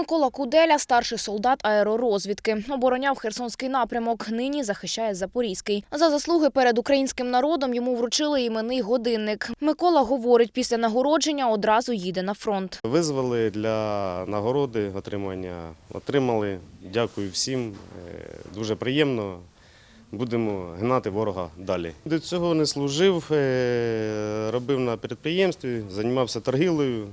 Микола Куделя, старший солдат аеророзвідки, обороняв Херсонський напрямок. Нині захищає Запорізький. За заслуги перед українським народом йому вручили іменний годинник. Микола говорить, після нагородження одразу їде на фронт. Визвали для нагороди отримання. Отримали. Дякую всім. Е, Дуже приємно. Будемо гнати ворога далі. До цього не служив, е, робив на підприємстві, займався торгівлею.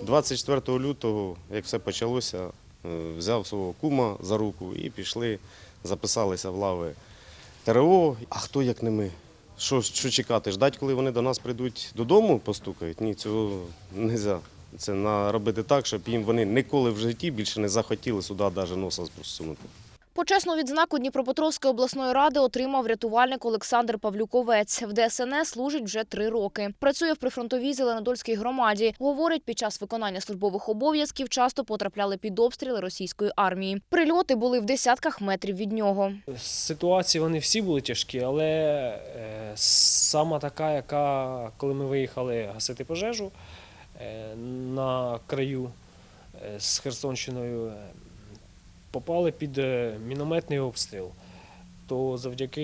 Е, 24 лютого, як все почалося, е, взяв свого кума за руку і пішли, записалися в лави ТРО. А хто як не ми? Що, що чекати? Ждать, коли вони до нас прийдуть додому, постукають? Ні, цього не можна. Це робити так, щоб їм вони ніколи в житті більше не захотіли сюди навіть носа просунути. Почесну відзнаку Дніпропетровської обласної ради отримав рятувальник Олександр Павлюковець. В ДСНС служить вже три роки. Працює в прифронтовій Зеленодольській громаді. Говорить, під час виконання службових обов'язків часто потрапляли під обстріли російської армії. Прильоти були в десятках метрів від нього. Ситуації вони всі були тяжкі, але е, сама така, яка, коли ми виїхали гасити пожежу е, на краю е, з Херсонщиною, попали під е, мінометний обстріл. То завдяки,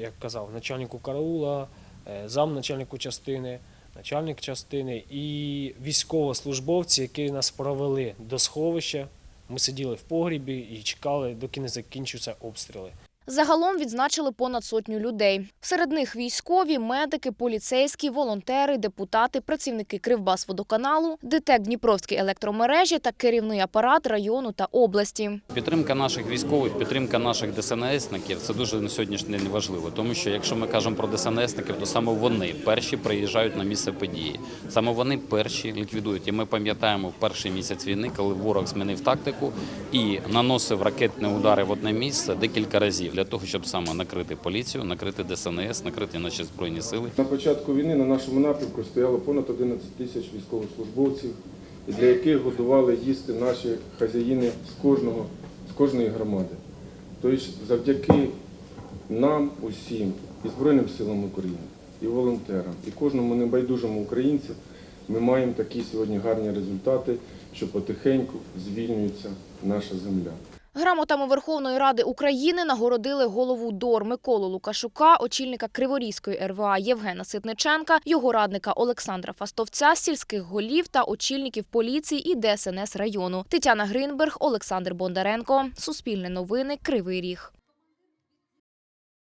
як казав, начальнику караула, е, замначальнику частини, начальник частини і військовослужбовці, які нас провели до сховища. Ми сиділи в погрібі і чекали, доки не закінчаться обстріли. Загалом відзначили понад сотню людей. Серед них військові, медики, поліцейські, волонтери, депутати, працівники Кривбасводоканалу, ДТЕК Дніпровські електромережі та керівний апарат району та області. Підтримка наших військових, підтримка наших ДСНСників це дуже на сьогоднішній день важливо. Тому що якщо ми кажемо про ДСНСників, то саме вони перші приїжджають на місце події. Саме вони перші ліквідують. І ми пам'ятаємо перший місяць війни, коли ворог змінив тактику і наносив ракетні удари в одне місце декілька разів для того, щоб саме накрити поліцію, накрити ДСНС, накрити наші збройні сили. На початку війни на нашому напрямку стояло понад 11 тисяч військовослужбовців, для яких готували їсти наші хазяїни з кожного з кожної громади. Тобто, завдяки нам усім, і Збройним силам України, і волонтерам, і кожному небайдужому українцю, ми маємо такі сьогодні гарні результати, що потихеньку звільнюється наша земля. Грамотами Верховної Ради України нагородили голову ДОР Миколу Лукашука, очільника Криворізької РВА Євгена Ситниченка, його радника Олександра Фастовця, сільських голів та очільників поліції і ДСНС району. Тетяна Гринберг, Олександр Бондаренко. Суспільне новини. Кривий Ріг.